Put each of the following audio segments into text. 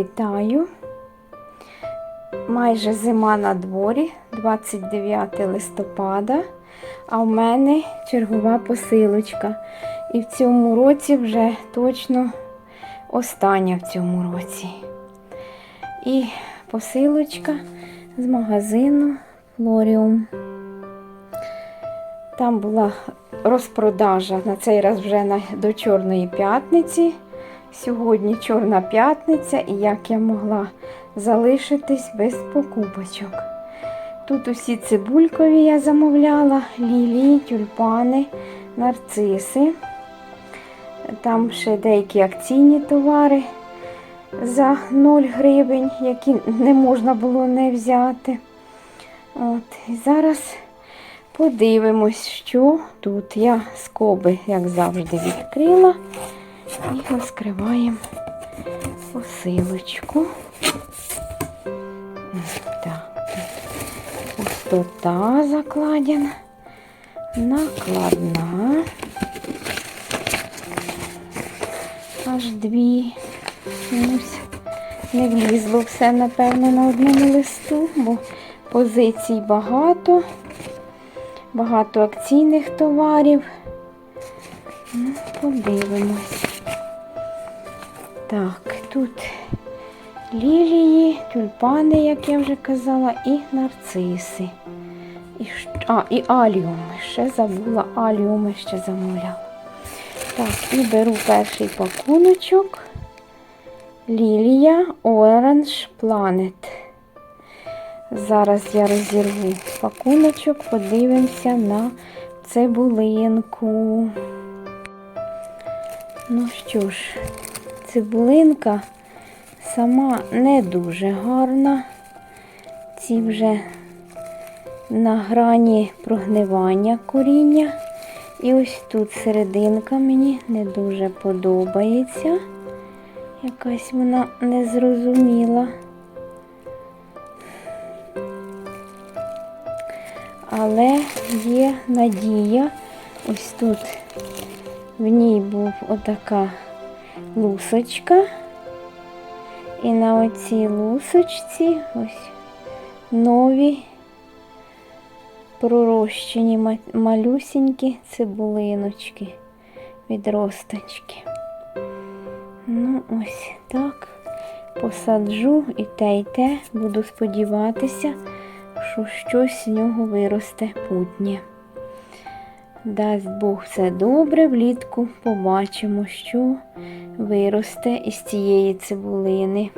Вітаю. Майже зима на дворі, 29 листопада, а в мене чергова посилочка. І в цьому році вже точно остання в цьому році. І посилочка з магазину Флоріум. Там була розпродажа на цей раз вже до Чорної п'ятниці. Сьогодні Чорна п'ятниця, і як я могла залишитись без покупочок. Тут усі цибулькові я замовляла, лілії, тюльпани, нарциси. Там ще деякі акційні товари за 0 гривень, які не можна було не взяти. От, І зараз подивимось, що тут. Я скоби, як завжди, відкрила. І розкриваємо посилочку. Так, пустота закладена, накладна. Аж дві. Не влізло все, напевно, на одному листу, бо позицій багато, багато акційних товарів. Ну, подивимось. Так, тут лілії, тюльпани, як я вже казала, і нарциси. І, а, і аліуми. Ще забула, аліуми ще замовляла. Так, і беру перший пакуночок. Лілія Orange Planet. Зараз я розірву пакуночок, подивимося на цибулинку. Ну що ж, цибулинка сама не дуже гарна. Ці вже на грані прогнивання коріння. І ось тут серединка мені не дуже подобається. Якась вона незрозуміла. Але є надія. Ось тут в ній був отака лусочка. І на оцій лусочці ось нові пророщені малюсінькі цибулиночки, відросточки. Ну, ось так. Посаджу і те, і те. Буду сподіватися, що щось з нього виросте путнє. Дасть Бог все добре, влітку побачимо, що виросте із цієї цибулини.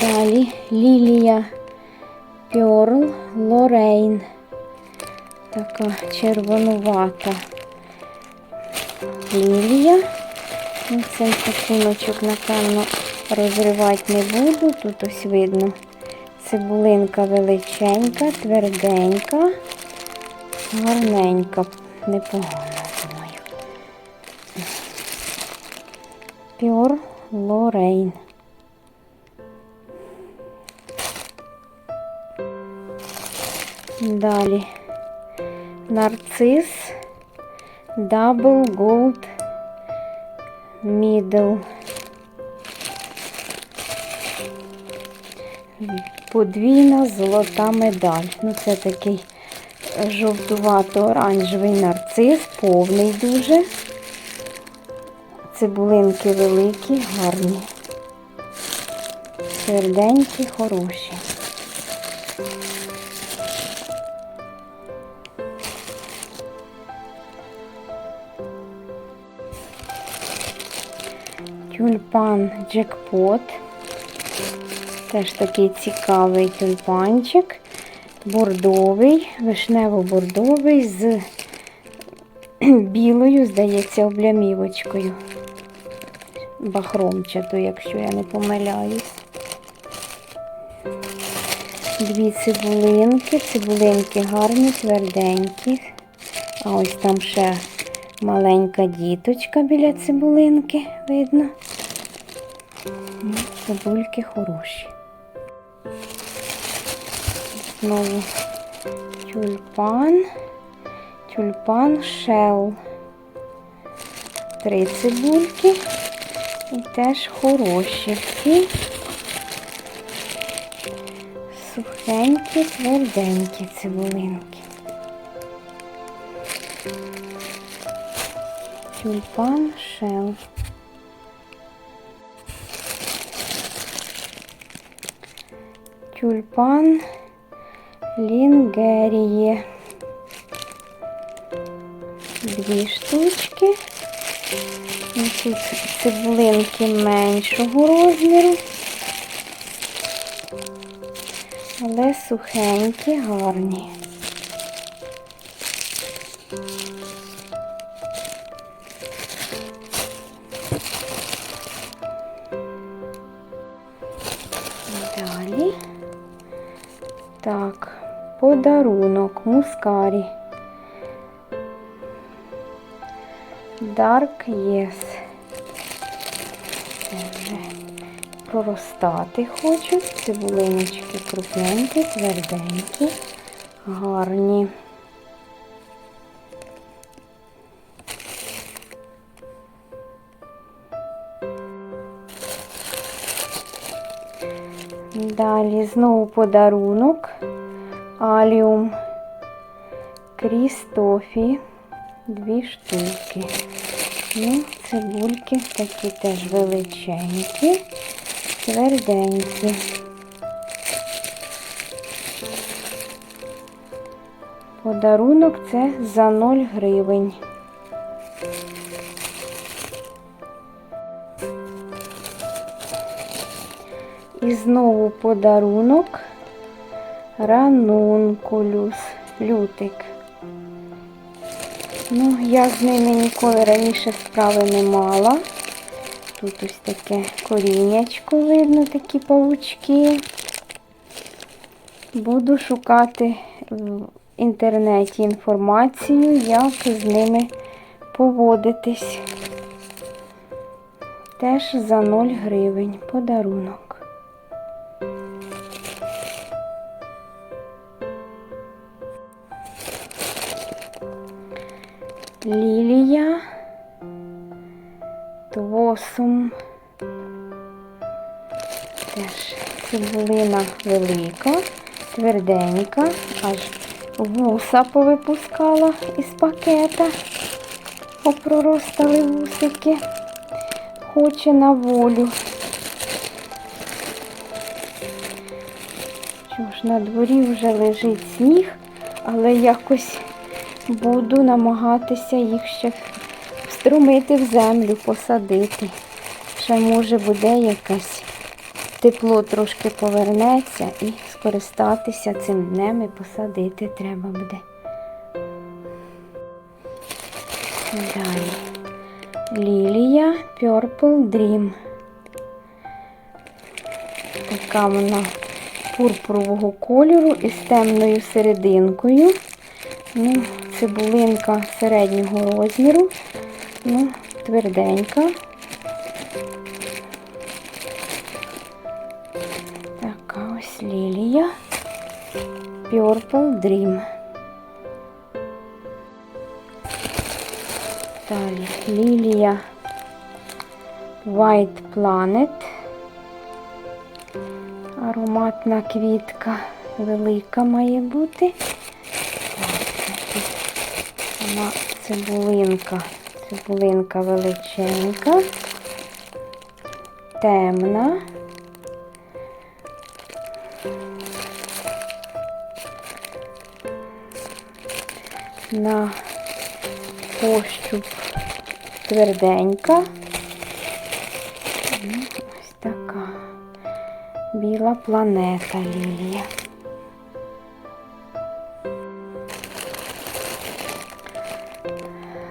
Далі лілія Pearl Lorraine. Така червонувата лілія. Ну, Цей пакуночок, напевно, розривати не буду. Тут ось видно цибулинка величенька, тверденька, гарненька, непогана, думаю. Pure Lorraine. Далі нарцис Double Gold Middle. Подвійна золота медаль. Ну, це такий жовтувато-оранжевий нарцис, повний дуже. Цибулинки великі, гарні. Тверденькі, хороші. Тюльпан джекпот. Теж такий цікавий тюльпанчик. Бордовий, вишнево-бордовий з білою, здається, облямівочкою. Бахромчатою, якщо я не помиляюсь. Дві цибулинки. Цибулинки гарні, тверденькі. А ось там ще маленька діточка біля цибулинки, видно. Ну, Цибульки хороші. Знову тюльпан, тюльпан шел. Три цибульки. І І теж хороші всі. Сухенькі, тверденькі цибулинки. Тюльпан шел. Тюльпан лінгеріє. Дві штучки. І Тут цибулинки меншого розміру. Але сухенькі, гарні. Подарунок мускарі. Dark Yes. Це проростати хочуть. Цибулиночки крупненькі, тверденькі, гарні. Далі знову подарунок. Аліум Крістофі. Дві штуки. Ну, цибульки такі теж величенькі, тверденькі. Подарунок це за 0 гривень. І знову подарунок ранункулюс, лютик. Ну, я з ними ніколи раніше справи не мала. Тут ось таке коріннячко видно, такі павучки. Буду шукати в інтернеті інформацію, як з ними поводитись. Теж за 0 гривень подарунок. Велика, тверденька, аж вуса повипускала із пакета, попроростали вусики, хоче на волю. Що ж, на дворі вже лежить сніг, але якось буду намагатися їх ще вструмити в землю, посадити. Ще може буде якесь тепло трошки повернеться і скористатися цим днем і посадити треба буде. Далі. Лілія Purple Dream. Така вона пурпурового кольору із темною серединкою. Ну, цибулинка середнього розміру, ну, тверденька. Purple Dream. Далі лілія White Planet. Ароматна квітка велика має бути. Сама цибулинка, цибулинка величенька, темна. На пощуп тверденька. Ну, Ось така біла планета лілія.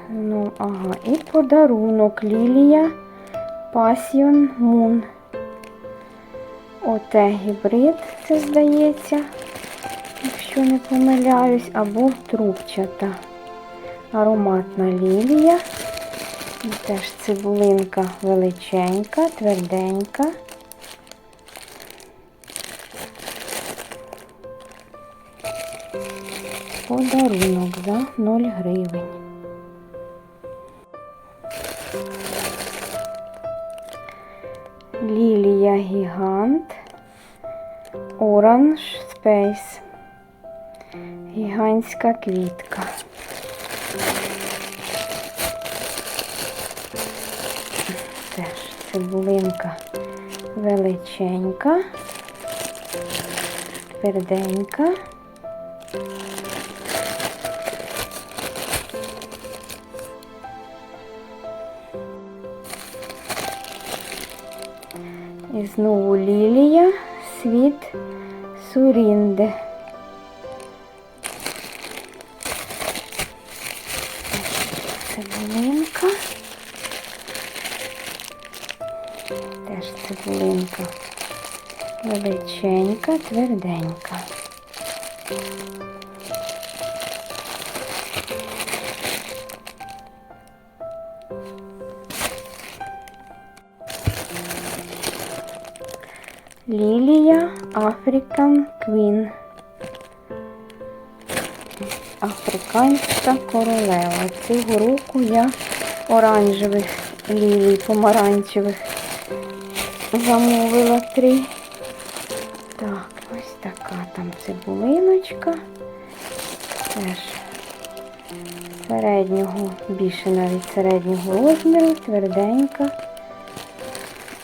Ну, ага, і подарунок Лілія Passion Moon. Оте гібрид, це здається, якщо не помиляюсь, або трубчата. Ароматна лілія. І теж цибулинка величенька, тверденька. Подарунок за 0 гривень. Лілія Гігант. Orange Space. Гігантська квітка. Теж цибулинка величенька, тверденька. Теж цибулинка величенька, тверденька. Лілія African Queen. Африканська королева. Цього року я оранжевих лілій, помаранчевих замовила три. Так, ось така там цибулиночка. Теж середнього, більше навіть середнього розміру, тверденька.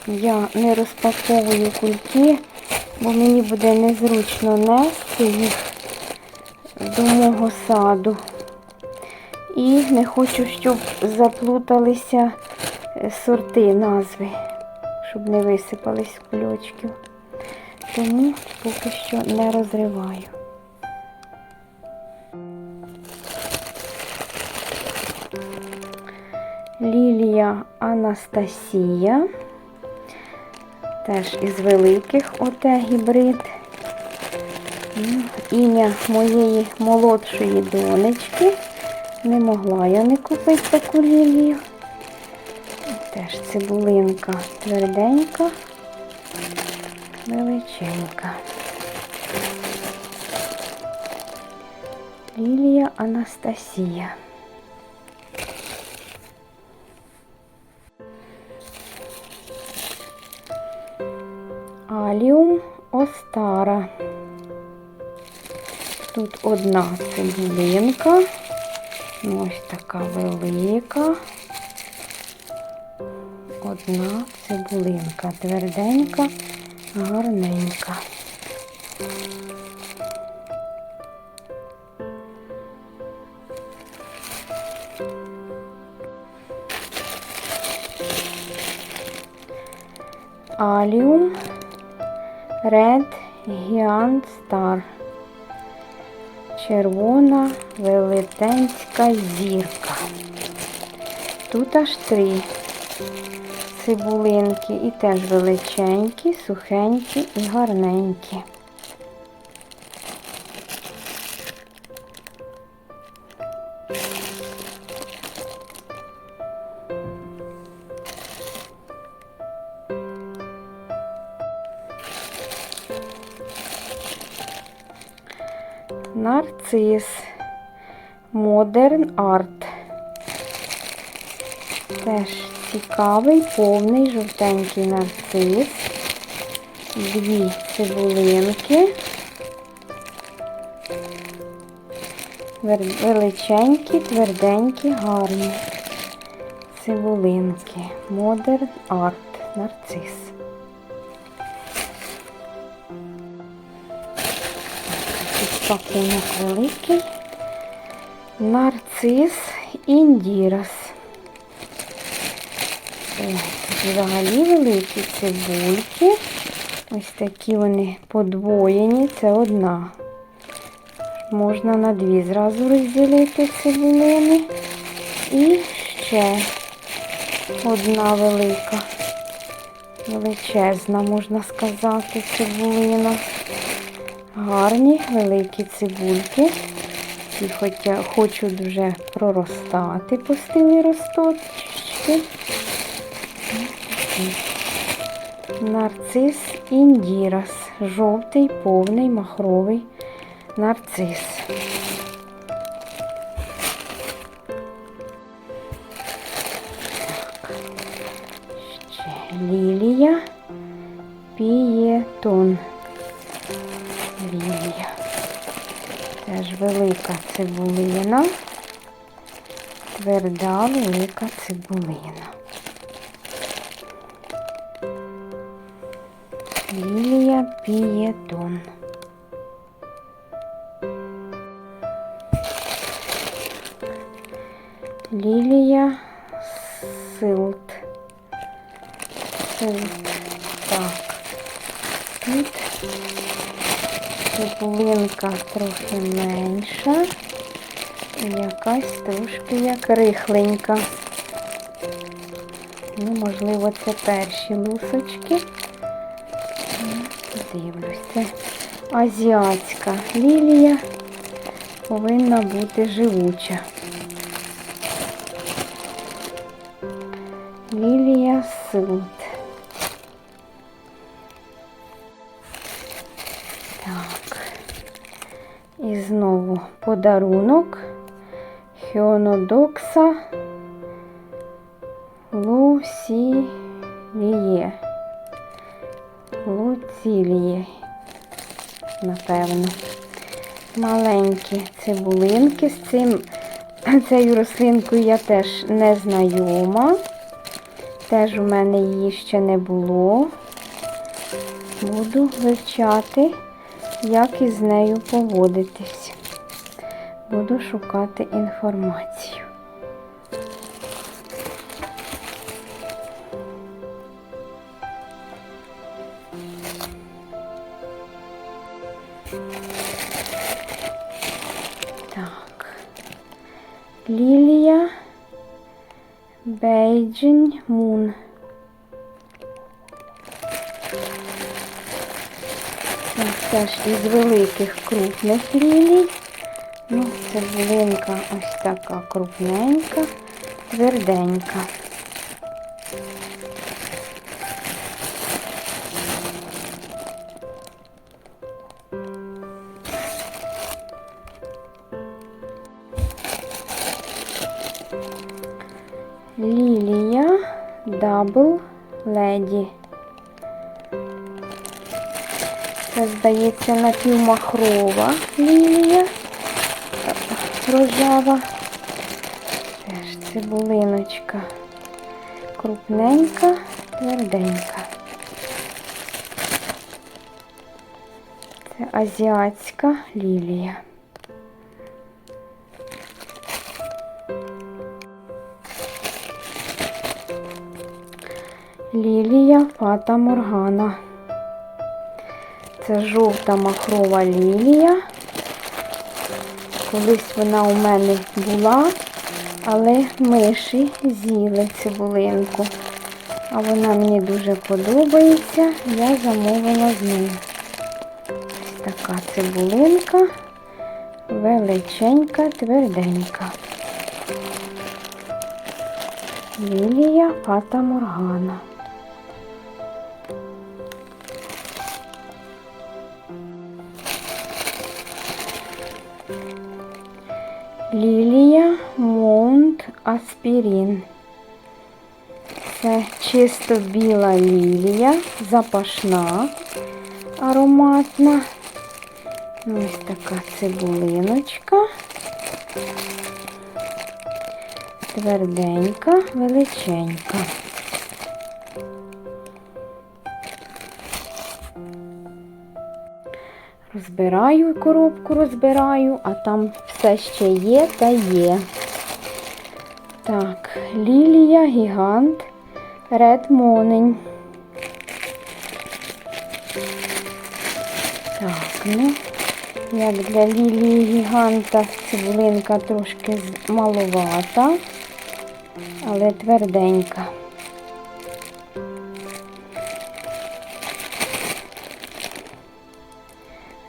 Я не розпаковую кульки, бо мені буде незручно нести їх до мого саду. І не хочу, щоб заплуталися е, сорти назви, щоб не висипались з кульочків. Тому поки що не розриваю. Лілія Анастасія. Теж із великих оте гібрид. Ну, Ім'я моєї молодшої донечки. Не могла я не купити таку лілію. Теж цибулинка тверденька, величенька. Лілія Анастасія. Аліум Остара. Тут одна цибулинка, ну, ось така велика. Одна цибулинка, тверденька, гарненька. Аліум Red Giant Star. Червона велетенська зірка. Тут аж три цибулинки і теж величенькі, сухенькі і гарненькі. Нарцис Modern Art. Теж цікавий, повний жовтенький нарцис. Дві цибулинки. Величенькі, тверденькі, гарні. Цибулинки. Modern Art. Нарцис. Пакунок великий. Нарцис індірас. Взагалі великі цибульки. Ось такі вони подвоєні, це одна. Можна на дві зразу розділити цибулини. І ще одна велика, величезна, можна сказати, цибулина. Гарні великі цибульки. І хоча хочуть вже проростати, пустили росточки. Нарцис індірас. Жовтий, повний, махровий нарцис. Так. Ще лілія пієтон. Теж велика цибулина. Тверда велика цибулина. Лілія пієтон. Лілія силт. Силт. Так. Тут цибулинка трохи менша. Якась трошки як рихленька. Ну, можливо, це перші лусочки. Дивлюсь, це азіатська лілія повинна бути живуча. Лілія силт. Так. І знову подарунок Хіонодокса Лусіліє. Луціліє, напевно. Маленькі цибулинки. З цим цією рослинкою я теж не знайома. Теж у мене її ще не було. Буду вивчати, як із нею поводитись. Буду шукати інформацію. Лілія Бейджінь Мун. Це теж із великих крупних лілій. Ну, цибулинка ось така крупненька, тверденька. Напівмахрова лілія рожева. Теж цибулиночка крупненька, тверденька. Це азіатська лілія. Лілія Фата Моргана. Це жовта махрова лілія. Колись вона у мене була, але миші з'їли цибулинку. А вона мені дуже подобається, я замовила з нею. Ось така цибулинка, величенька, тверденька. Лілія Фата Моргана. Аспірін. Це чисто біла лілія, запашна, ароматна. Ось така цибулиночка. Тверденька, величенька. Розбираю коробку, розбираю, а там все ще є та є. Так, лілія гігант, ред монень. Так, ну, як для лілії гіганта цибулинка трошки маловата, але тверденька.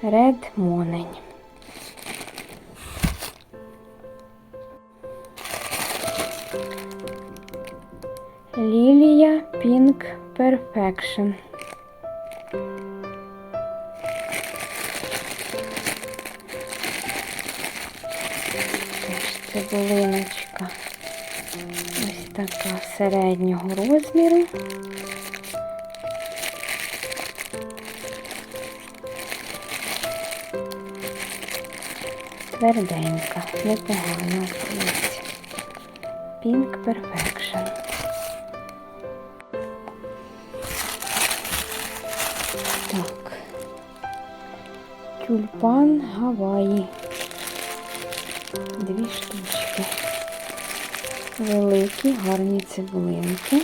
Ред Perfection. Цибулиночка. Ось така середнього розміру. Тверденька, непогано. Ось. Pink Perfection. Тюльпан Гаваї. Дві штучки. Великі, гарні цибулинки.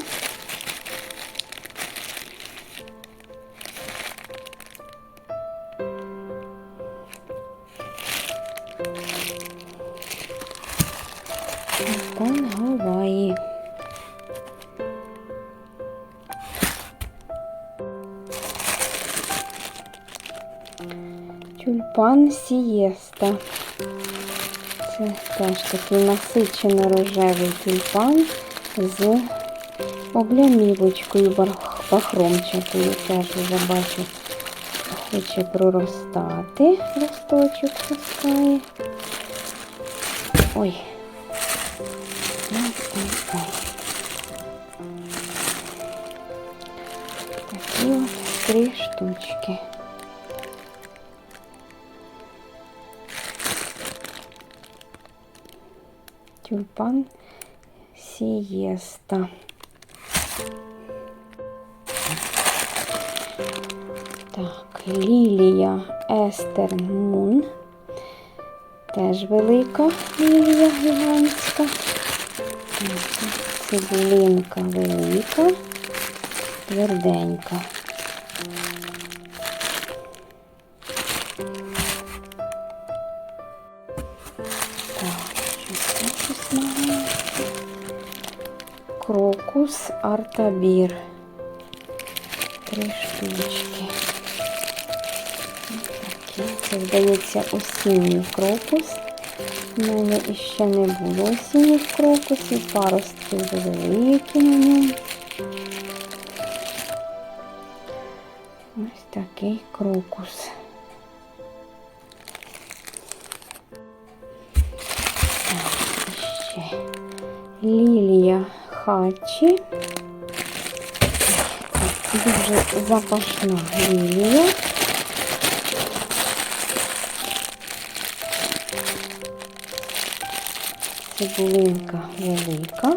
Тюльпан Сієста. Це теж такий насичено рожевий тюльпан з облямівочкою бахромчатою. Теж вже бачу, хоче проростати. Листочок пускає. Ой. Ой, ой, ой. Такі от три штучки. Тюльпан Сієста. Так, лілія Естерн Мун. Теж велика лілія гігантська. Цибулинка велика, тверденька. Крокус Три штучки. Такі. Це, здається, осінній крокус. У мене іще не було осінніх крокусів, паростки великі на ньому. Ось такий крокус. Так, ще лілія хачі. Дуже запашна лілія. Цибулинка велика,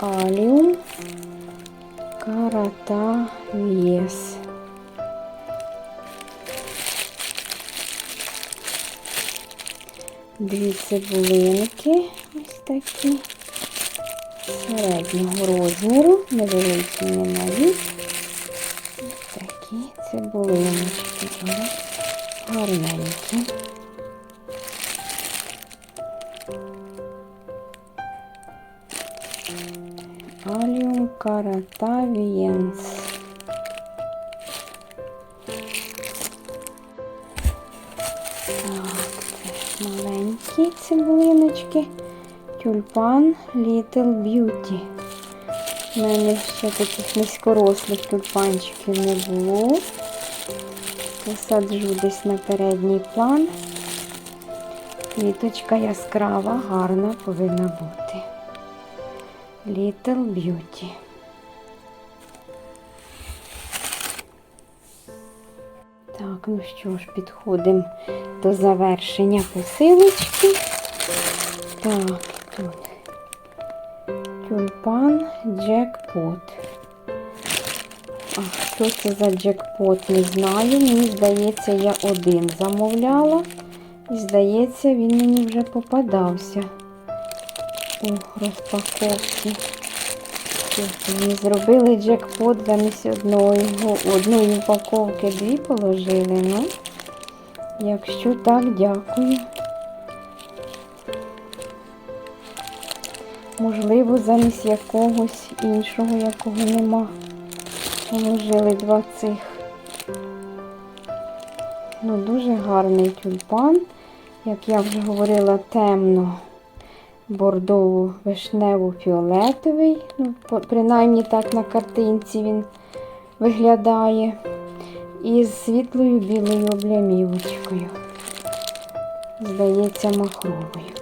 аліум, карата вєс. Дві цибулинки, ось такі, середнього розміру, невеликі, не малі. Ось такі цибулиночки, але гарненькі. Тюльпан Little Beauty. У мене ще таких низькорослих тюльпанчиків не було. Посаджу десь на передній план. Квіточка яскрава, гарна повинна бути. Little Beauty. Так, ну що ж, підходимо до завершення посилочки. Так, джекпот. А що це за джекпот, не знаю. Мені здається, я один замовляла. І здається, він мені вже попадався розпаковці. Тобто Мені зробили джекпот замість одної, одної упаковки дві положили. Ну, якщо так, дякую. Можливо, замість якогось іншого, якого нема. Положили два цих. Ну, дуже гарний тюльпан. Як я вже говорила, темно бордово вишнево фіолетовий. Ну, принаймні так на картинці він виглядає. І з світлою білою облямівочкою. Здається, махровою.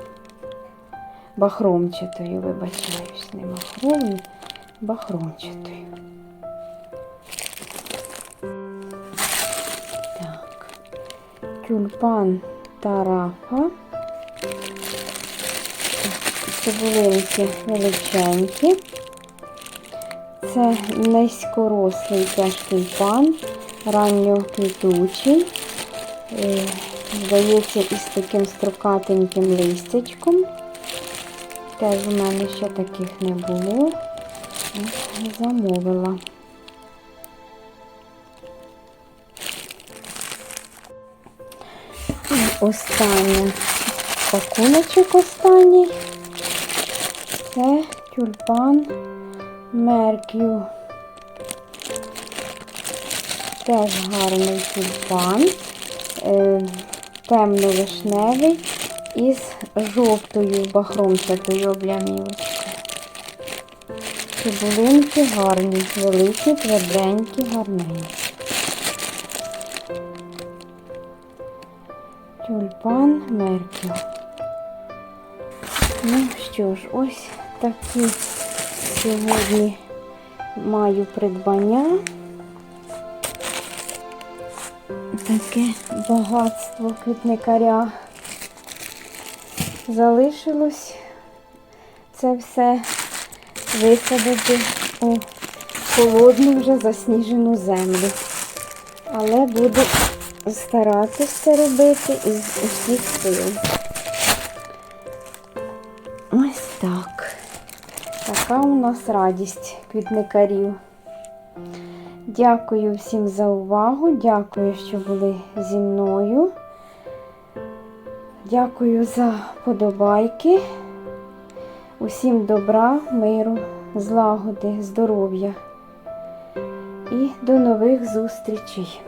Бахромчатою, вибачаюсь, не махровою, бахромчатою. Так. Тюльпан тарафа. Цибулинки величенькі. Це низькорослий теж тюльпан, ранньоквітучий. Е, Здається, із таким строкатеньким листячком. Теж у мене ще таких не було. Замовила. І останнє пакуночок останній. Це тюльпан Меркю. Теж гарний тюльпан. Е, темно-вишневий із жовтою бахромчатою облямівочкою. Цибулинки гарні, великі, тверденькі, гарненькі. Тюльпан Меркю. Ну що ж, ось такі сьогодні маю придбання. Таке багатство квітникаря. Залишилось це все висадити у холодну вже засніжену землю. Але буду старатися це робити із усіх сил. Ось так. Така у нас радість квітникарів. Дякую всім за увагу. Дякую, що були зі мною. Дякую за подобайки. Усім добра, миру, злагоди, здоров'я. І до нових зустрічей!